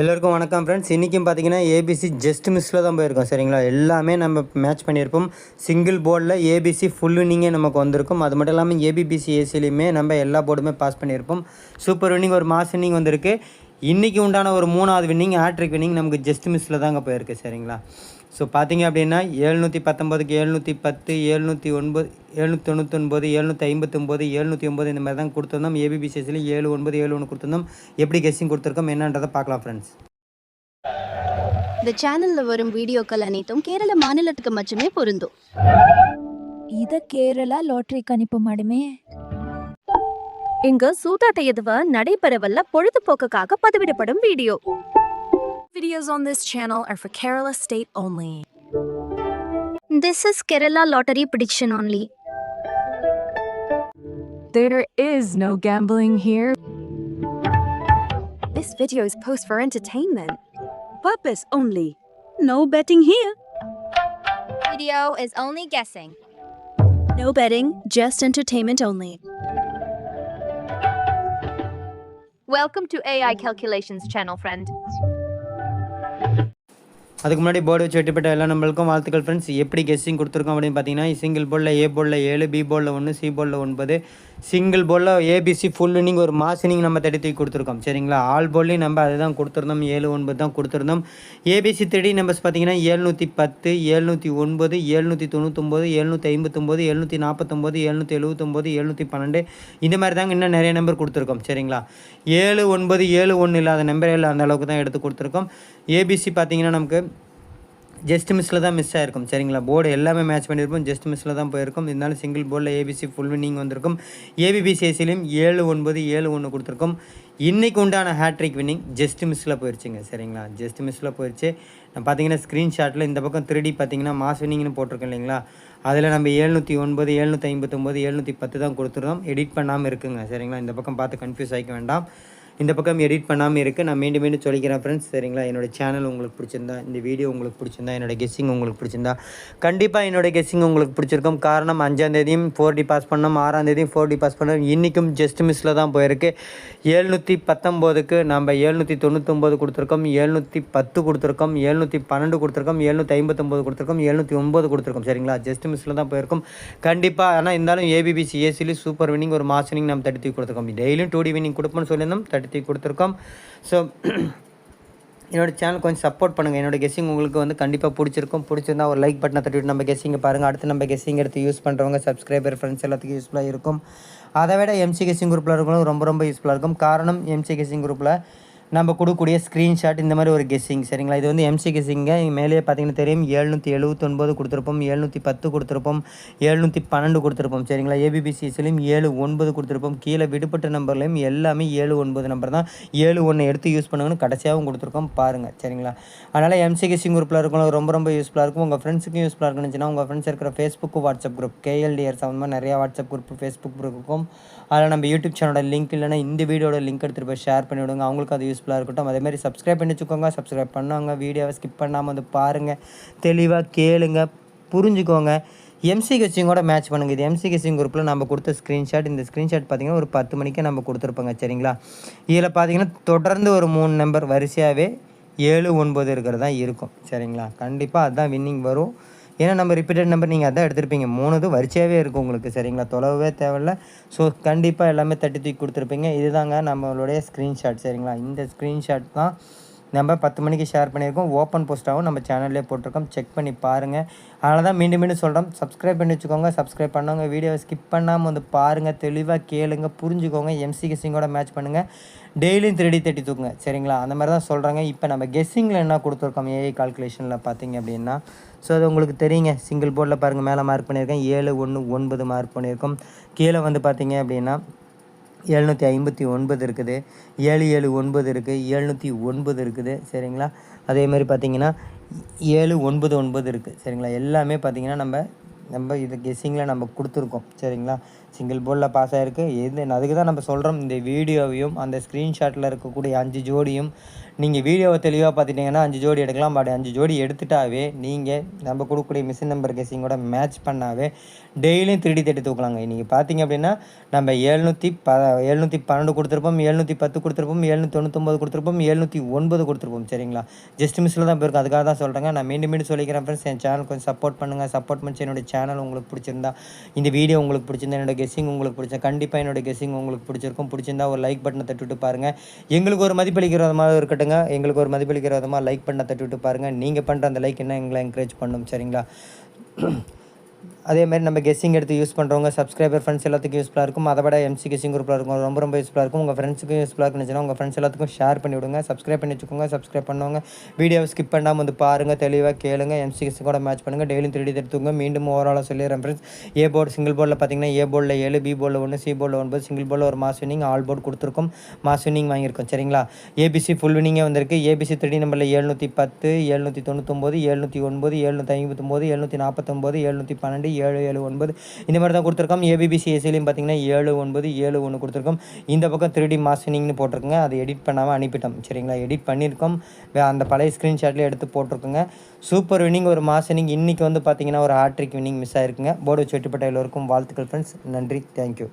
எல்லோருக்கும் வணக்கம் ஃப்ரெண்ட்ஸ் இன்றைக்கும் பார்த்தீங்கன்னா ஏபிசி ஜஸ்ட் மிஸ்ஸில் தான் போயிருக்கோம் சரிங்களா? எல்லாமே நம்ம மேட்ச் பண்ணியிருப்போம். சிங்கிள் போர்டில் ஏபிசி ஃபுல் இன்னிங்கே நமக்கு வந்திருக்கும். அது மட்டும் இல்லாமல் ஏபிபிசி ஏசிலையுமே நம்ம எல்லா போர்டுமே பாஸ் பண்ணியிருப்போம். சூப்பர் வின்னிங் ஒரு மாஸ் இன்னிங் வந்திருக்கு. இன்றைக்கி உண்டான ஒரு மூணாவது வின்னிங் ஹேட்ரிக் வின்னிங் நமக்கு ஜஸ்ட் மிஸ்ஸில் தாங்க போயிருக்கு சரிங்களா? ஸோ பார்த்தீங்க அப்படின்னா எழுநூற்றி பத்தொம்போதுக்கு எழுநூற்றி பத்து எழுநூற்றி ஒன்பது எழுநூற்றி தொண்ணூத்தொன்பது எழுநூற்றி ஐம்பத்தொம்போது எழுநூற்றி ஒம்பது இந்த மாதிரி தான் கொடுத்துருந்தோம். ஏபிபிசிஎஸ்சில் ஏழு ஒன்பது ஏழு ஒன்று கொடுத்துருந்தோம். எப்படி கெஸ்ஸிங் கொடுத்துருக்கோம் என்னன்றதை பார்க்கலாம் ஃப்ரெண்ட்ஸ் இந்த சேனல்ல வரும் வீடியோக்கள் அனைத்தும் கேரள மாநிலத்துக்கு மட்டுமே பொருந்தும். இத கேரளா லாட்டரி கணிப்பு மாடுமே இங்கு சூதாட்ட எதுவ நடைபெறவல்ல பொழுதுபோக்குக்காக பதிவிடப்படும் video. videos on this channel are for Kerala state only. This is Kerala lottery prediction only. There is no gambling here. This video is post for entertainment. Purpose only. No betting here. Video is only guessing. No betting, just entertainment only. Welcome to AI Calculations channel, friend thank you அதுக்கு முன்னாடி board வச்சு வெட்டிப்பட்ட எல்லா நம்மளுக்கும் வாழ்த்துக்கள் friends எப்படி guessing கொடுத்துருக்கோம் அப்படின்னு பார்த்தீங்கன்னா சிங்கிள் போர்டில் ஏ போர்டில் ஏழு பி போர்டில் ஒன்று சி போலில் ஒன்பது. சிங்கிள் போர்டில் A B C full inning ஒரு மாஸ் இன்னிங் நம்ம தட்டி தூக்கி கொடுத்துருக்கோம். சரிங்களா? ஆல் போர்ட்லேயும் நம்ம அதுதான் கொடுத்துருந்தோம். ஏழு ஒன்பது தான் கொடுத்துருந்தோம். ஏபிசி த்ரீ நம்பர்ஸ் பார்த்தீங்கன்னா ஏழ்நூற்றி பத்து ஏழ்நூற்றி ஒன்பது ஏழ்நூற்றி தொண்ணூத்தொம்பது ஏழ்நூற்றி ஐம்பத்தொம்போது ஏழ்நூற்றி நாற்பத்தொம்போது ஏழ்நூற்றி எழுபத்தொம்போது ஏழ்நூற்றி பன்னெண்டு. இந்த மாதிரி தாங்க இன்னும் நிறைய நம்பர் கொடுத்துருக்கோம். சரிங்களா? ஏழு ஒன்பது ஏழு ஒன்று இல்லாத நம்பரே இல்லை அந்த அளவுக்கு தான் எடுத்து கொடுத்துருக்கோம். ஏபிசி பார்த்தீங்கன்னா நமக்கு ஜஸ்ட் மிஸ்ஸில் தான் மிஸ் ஆகிருக்கும் சரிங்களா? போர்டு எல்லாமே மேட்ச் பண்ணியிருப்போம். ஜஸ்ட் மிஸ்ஸில் தான் போயிருக்கும். இருந்தாலும் சிங்கிள் போர்டில் ஏபிசி ஃபுல் வின்னிங் வந்திருக்கும். ஏபிபிசிஎஸ்சிலையும் ஏழு ஒன்பது ஏழு ஒன்று கொடுத்துருக்கோம். இன்றைக்கு உண்டான ஹேட்ரிக் வின்னிங் ஜஸ்ட் மிஸ்ஸில் போயிடுச்சுங்க சரிங்களா? ஜஸ்ட் மிஸ்ஸில் போயிடுச்சு நான் பார்த்தீங்கன்னா ஸ்க்ரீன்ஷாட்டில் இந்த பக்கம் த்ரீடி பார்த்தீங்கன்னா மாஸ் வின்னிங்னு போட்டிருக்கோம் இல்லைங்களா? அதில் நம்ம ஏழ்நூற்றி ஒன்பது ஏழ்நூற்றி ஐம்பத்தொம்போது ஏழுநூற்றி பத்து தான் கொடுத்துருந்தோம். எடிட் பண்ணாமல் இருக்குங்க. சரிங்களா? இந்த பக்கம் பார்த்து கன்ஃபியூஸ் ஆகிக்க வேண்டாம். இந்த பக்கம் எடிட் பண்ணாமல் இருக்குது நான் மீண்டும் மீண்டும் சொல்லிக்கிறேன் ஃப்ரெண்ட்ஸ் சரிங்களா? என்னோட சேனல் உங்களுக்கு பிடிச்சிருந்தா இந்த வீடியோ உங்களுக்கு பிடிச்சிருந்தா என்னோட கெஸ்ஸிங் உங்களுக்கு பிடிச்சிருந்தா கண்டிப்பாக என்னோட கெஸ்ஸிங் உங்களுக்கு பிடிச்சிருக்கும். காரணம் அஞ்சாந்தேதியும் ஃபோர் டி பாஸ் பண்ணோம் ஆறாம் தேதியும் ஃபோர் டி பாஸ் பண்ணோம் இன்றைக்கும் ஜஸ்ட் மிஸ்ஸில் தான் போயிருக்கு. ஏழ்நூற்றி பத்தொம்போதுக்கு நம்ம ஏழ்நூற்றி தொண்ணூற்றொம்பது கொடுத்துருக்கோம். ஏழ்நூற்றி பத்து கொடுத்துருக்கோம். ஏழ்நூற்றி பன்னெண்டு கொடுத்துருக்கோம். ஏழ்நூற்றி ஐம்பத்தொம்போது கொடுத்துருக்கோம். ஏழ்நூற்றி ஒம்பது கொடுத்துருக்கோம். சரிங்களா? ஜஸ்ட் மிஸ்ஸில் தான் போயிருக்கும். கண்டிப்பாக ஆனால் இருந்தாலும் ஏபிபிசி ஏசிலி சூப்பர் வின்னிங் ஒரு மாஸ் வினிங் நம்ம தட்டி கொடுத்துருக்கோம். டெய்லியும் டூ டி வினிங் கொடுப்போம்னு சொல்லியிருந்தோம். தட்டி கொடுத்துருக்கோம். ஸோ என்னோட சேனல் கொஞ்சம் சப்போர்ட் பண்ணுங்கள் என்னோட கெஸ்ஸிங் உங்களுக்கு வந்து கண்டிப்பாக பிடிச்சிருக்கும். பிடிச்சிருந்தா ஒரு லைக் பட்டனை தட்டிவிட்டு நம்ம கெஸ்ஸிங்க பாருங்கள் அடுத்து நம்ம கெஸ்ஸிங் எடுத்து யூஸ் பண்ணுறவங்க சப்ஸ்கிரைபர் ஃப்ரெண்ட்ஸ் எல்லாத்துக்கும் யூஸ்ஃபுல்லாக இருக்கும். அதை விட எம்சி கெஸ்ஸிங் குரூப்பில் இருக்கவங்களும் ரொம்ப ரொம்ப யூஸ்ஃபுல்லாக இருக்கும். காரணம் எம்சி கெஸ்ஸிங் குரூப்பில் நம்ம கொடுக்கக்கூடிய ஸ்க்ரீன்ஷாட் இந்த மாதிரி ஒரு கெஸ்ஸிங் சரிங்களா? இது வந்து எம்சி கெஸ்ஸிங்க மேலேயே பார்த்தீங்கன்னா தெரியும். ஏழ்நூற்றி எழுபத்தொன்பது கொடுத்துருப்போம். ஏழ்நூற்றி பத்து கொடுத்துருப்போம். ஏழ்நூற்றி பன்னெண்டு கொடுத்துருப்போம் சரிங்களா? ஏபிபிசிஎஸ்லையும் ஏழு ஒன்பது கொடுத்துருப்போம். கீழே விடுபட்ட நம்பர்லையும் எல்லாமே ஏழு ஒன்பது நம்பர் தான். ஏழு ஒன்று எடுத்து யூஸ் பண்ணுங்கன்னு கடைசியாகவும் கொடுத்துருக்கோம். பாருங்கள் சரிங்களா? அதனால் எம்சி கெஸ்ஸிங் குரூப்பில் இருக்கவங்க ரொம்ப ரொம்ப யூஸ்ஃபுல்லாக இருக்கும். உங்கள் ஃப்ரெண்ட்ஸுக்கும் யூஸ்ஃபுல்லாக இருக்குன்னு உங்கள் ஃப்ரெண்ட்ஸ் இருக்கிற ஃபேஸ்புக் வாட்ஸ்அப் குரூப் கேஎல்டிஆர் சம்மந்தமாக நிறையா வாட்ஸ்அப் குரூப் ஃபேஸ்புக் குரூப் இருக்கும். அதில் நம்ம யூடியூப் சேனலோட லிங்க் இல்லைனா இந்த வீடியோட லிங்க் எடுத்துகிட்டு போய் ஷேர் பண்ணிவிடுங்க. அவங்களுக்கு அது யூஸ்ஃபுல்லாக இருக்கட்டும். அதேமாதிரி சப்ஸ்கிரைப் பண்ணி வச்சுக்கோங்க. சப்ஸ்கிரைப் பண்ணவங்க வீடியோவை ஸ்கிப் பண்ணாமல் வந்து பாருங்கள் தெளிவாக கேளுங்க. புரிஞ்சுக்கோங்க. எம்சி கூட மேட்ச் பண்ணுங்கள் இது எம்சி கெஸ்ஸிங் குரூப்பில் நம்ம கொடுத்த ஸ்க்ரீன்ஷாட் இந்த ஸ்க்ரீன்ஷாட் பார்த்தீங்கன்னா ஒரு பத்து மணிக்கே நம்ம கொடுத்துருப்போங்க. சரிங்களா? இதில் பார்த்தீங்கன்னா தொடர்ந்து ஒரு மூணு நம்பர் வரிசையாகவே ஏழு ஒன்பது இருக்கிறது தான் இருக்கும். சரிங்களா? கண்டிப்பாக அதுதான் வின்னிங் வரும். ஏன்னா நம்ம ரிப்பீட்டட் நம்பர் நீங்கள் அதான் எடுத்திருப்பீங்க. மூணு இது வரிசையாகவே இருக்கும் உங்களுக்கு சரிங்களா? தொலைவே தேவையில்ல. ஸோ கண்டிப்பாக எல்லாமே தட்டி தூக்கி கொடுத்துருப்பீங்க. இதுதாங்க நம்மளுடைய ஸ்க்ரீன்ஷாட் சரிங்களா? இந்த ஸ்க்ரீன்ஷாட் தான் நம்ம பத்து மணிக்கு ஷேர் பண்ணியிருக்கோம். ஓப்பன் போஸ்ட்டாகவும் நம்ம சேனல்லே போட்டிருக்கோம். செக் பண்ணி பாருங்கள் அதனால தான் மீண்டும் மீண்டும் சொல்கிறோம் சப்ஸ்கிரைப் பண்ணி வச்சுக்கோங்க. சப்ஸ்கிரைப் பண்ணவங்க வீடியோவை ஸ்கிப் பண்ணாமல் வந்து பாருங்கள் தெளிவாக கேளுங்க. புரிஞ்சுக்கோங்க. எம்சி கெஸ்ஸிங்கோட மேட்ச் பண்ணுங்கள் டெய்லியும் த்ரீ தேட்டி தூக்குங்க. சரிங்களா? அந்த மாதிரி தான் சொல்கிறாங்க இப்போ நம்ம கெஸ்ஸிங்கில் என்ன கொடுத்துருக்கோம்? ஏஐ கால்குலேஷனில் பார்த்தீங்க அப்படின்னா. ஸோ அது உங்களுக்கு தெரியுங்க. சிங்கிள் போர்டில் பாருங்கள் மேலே மார்க் பண்ணியிருக்கேன். ஏழு ஒன்று ஒன்பது மார்க் பண்ணியிருக்கோம். கீழே வந்து பார்த்தீங்க அப்படின்னா எழுநூற்றி ஐம்பத்தி ஒன்பது இருக்குது. ஏழு ஏழு ஒன்பது இருக்குது. எழுநூற்றி ஒன்பது இருக்குது. சரிங்களா? அதே மாதிரி பார்த்திங்கன்னா ஏழு ஒன்பது ஒன்பது இருக்குது. சரிங்களா? எல்லாமே பார்த்திங்கன்னா நம்ம நம்ம இது கெஸ்ஸிங்கில் நம்ம கொடுத்துருக்கோம். சரிங்களா? சிங்கிள் போலில் பாஸ் ஆகிருக்கு எது அதுக்கு தான் நம்ம சொல்கிறோம் இந்த வீடியோவையும் அந்த ஸ்க்ரீன்ஷாட்டில் இருக்கக்கூடிய அஞ்சு ஜோடியும் நீங்கள் வீடியோவை தெளிவாக பார்த்துட்டிங்கன்னா அஞ்சு ஜோடி எடுக்கலாம். பட் அஞ்சு ஜோடி எடுத்துட்டாவே நீங்கள் நம்ம கொடுக்கக்கூடிய மிஷின் நம்பர் கெஸ்ஸிங்கோட மேட்ச் பண்ணாவே டெய்லியும் திருடி தேடி தூக்கலாங்க. இன்றைக்கி பார்த்தீங்க அப்படின்னா நம்ம எழுநூற்றி ப எழுநூற்றி பன்னெண்டு கொடுத்துருப்போம் எழுநூற்றி பத்து கொடுத்துருப்போம் எழுநூற்றி தொண்ணூத்தொம்பது கொடுத்துருப்போம் எழுநூற்றி ஒன்பது கொடுத்துருப்போம். சரிங்களா? ஜஸ்ட் மிஸ்ஸில் தான் போயிருக்கும் அதுக்காக தான் சொல்கிறேங்க நான் மீண்டும் மீண்டும் சொல்லிக்கிறேன் ஃப்ரெண்ட்ஸ் என் சேனல் கொஞ்சம் சப்போர்ட் பண்ணுங்கள் சப்போர்ட் பண்ணி என்னோட சேனல் உங்களுக்கு பிடிச்சிருந்தா இந்த வீடியோ உங்களுக்கு பிடிச்சிருந்தா என்னோட கெஸ்ஸிங் உங்களுக்கு பிடிச்சா கண்டிப்பாக என்னோட கெஸ்ஸிங் உங்களுக்கு பிடிச்சிருக்கும். பிடிச்சிருந்தா ஒரு லைக் பட்டனை தட்டுவிட்டு பாருங்கள் எங்களுக்கு ஒரு மதிப்பளிக்கிற விதமாக இருக்கட்டுங்க எங்களுக்கு ஒரு மதிப்பளிக்கிற விதமாக லைக் பட்டனை தட்டுவிட்டு பாருங்கள் நீங்கள் பண்ணுற அந்த லைக் என்ன எங்களை என்கரேஜ் பண்ணும் சரிங்களா? அதே மாதிரி நம்ம கெஸ்ஸிங் எடுத்து யூஸ் பண்ணுறவங்க சப்ஸ்கிரைபர் ஃப்ரெண்ட்ஸ் எல்லாத்துக்கும் யூஸ்ஃபுல்லாக இருக்கும். அதை விட எம்சி கெஸ்ஸிங் குரூப்பில் இருக்கும். ரொம்ப ரொம்ப யூஸ்ஃபுல்லாக இருக்கும். உங்கள் ஃப்ரெண்ட்ஸுக்கும் யூஸ்ஃபுல்லாக இருந்துச்சுன்னா உங்கள் ஃப்ரெண்ட்ஸ் எல்லாத்துக்கும் ஷேர் பண்ணி விடுங்க. சப்ஸ்கிரைப் பண்ணி வச்சுக்கோங்க. சப்ஸ்கிரைப் பண்ணுவாங்க வீடியோ ஸ்கிப் பண்ணாமல் வந்து பாருங்கள் தெளிவாக கேளுங்க. எம்சி கெஸ்ஸிங் கூட மேட்ச் பண்ணுங்கள் டெய்லியும் த்ரீ எடுத்துங்க மீண்டும் ஓவராலாக சொல்லிடுறேன் ஃப்ரெண்ட்ஸ் ஏ போர்டு சிங்கிள் போர்டில் பார்த்தீங்கன்னா ஏ போர்டில் ஏழு பி போர்டில் ஒன்று சி போர்டில் ஒன்பது சிங்கிள் போர்டில் ஒரு மாஸ் வினிங் ஆல் போர்டு கொடுத்துருக்கும். மாஸ் வினிங் வாங்கியிருக்கோம். சரிங்களா? ஏபிசி ஃபுல் வினிங்கே வந்திருக்கு. ஏபிசி த்ரீ நம்பரில் எழுநூற்றி பத்து எழுநூற்றி தொண்ணூத்தொம்பது எழுநூற்றி ஒன்பது எழுநூற்றி ஐம்பத்தொம்போது எழுநூற்றி நாற்பத்தொம்போது எழுநூற்றி பன்னெண்டு ஏழு ஏழு ஒன்பது. இந்த மாதிரி தான் கொடுத்துருக்கோம். ஏபிபிசி ஏசிலையும் பார்த்தீங்கன்னா ஏழு ஒன்பது ஏழு ஒன்று கொடுத்துருக்கோம். இந்த பக்கம் த்ரீ டி மாஸ்டனிங்னு போட்டிருக்குங்க. அதை எடிட் பண்ணாமல் அனுப்பிட்டோம். சரிங்களா? எடிட் பண்ணியிருக்கோம். அந்த பழைய ஸ்க்ரீன்ஷாட்லேயே எடுத்து போட்டிருக்குங்க. சூப்பர் வினிங் ஒரு மாஸ்வினிங் இன்றைக்கி வந்து பார்த்தீங்கன்னா ஒரு ஹாட்ரிக் வினிங் மிஸ் ஆயிருக்குங்க. போர்டு வச்சு எல்லோருக்கும் வாழ்த்துக்கள் ஃப்ரெண்ட்ஸ் நன்றி. தேங்க்யூ